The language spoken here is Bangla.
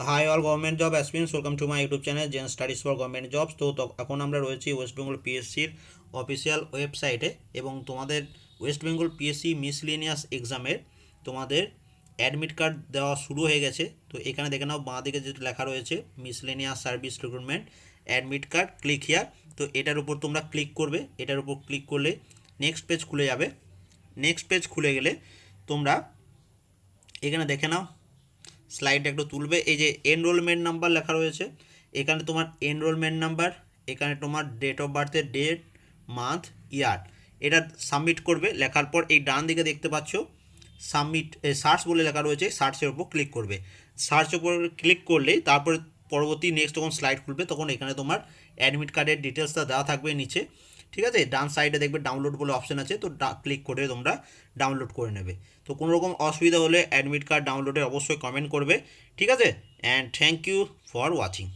Hi all government job aspirants welcome to my YouTube channel Zen studies for government jobs তো এখন আমরা রয়েছি ওয়েস্ট বেঙ্গল পিএসসির অফিসিয়াল ওয়েবসাইটে এবং তোমাদের ওয়েস্ট বেঙ্গল পিএসসি মিসলিনিয়াস এক্সামের তোমাদের অ্যাডমিট কার্ড দেওয়া শুরু হয়ে গেছে। তো এখানে দেখে নাও, বাঁ দিকে যেটা লেখা রয়েছে miscellaneous service recruitment admit card click here তো এটার উপর তোমরা ক্লিক করবে। এটার উপর ক্লিক করলে নেক্সট পেজ খুলে যাবে। নেক্সট পেজ খুলে গেলে তোমরা এখানে দেখে নাও স্লাইডটা একটু তুলবে। এই যে এনরোলমেন্ট নাম্বার লেখা রয়েছে, এখানে তোমার এনরোলমেন্ট নাম্বার এখানে তোমার ডেট অফ বার্থের ডেট মান্থ ইয়ার এটা সাবমিট করবে, লেখার পর এই ডান দিকে দেখতে পাচ্ছ সাবমিট সার্চ বলে লেখা রয়েছে সার্চের উপর ক্লিক করবে। সার্চের উপর ক্লিক করলেই তারপরে পরবর্তী নেক্সট যখন স্লাইড খুলবে, তখন এখানে তোমার অ্যাডমিট কার্ডের ডিটেলসটা দেওয়া থাকবে নিচে। ঠিক আছে? ডান সাইডে দেখবে ডাউনলোড বলে অপশন আছে, তো ক্লিক করে তোমরা ডাউনলোড করে নেবে। তো কোনো রকম অসুবিধা হলে অ্যাডমিট কার্ড ডাউনলোডে অবশ্যই কমেন্ট করবে, ঠিক আছে? And thank you for watching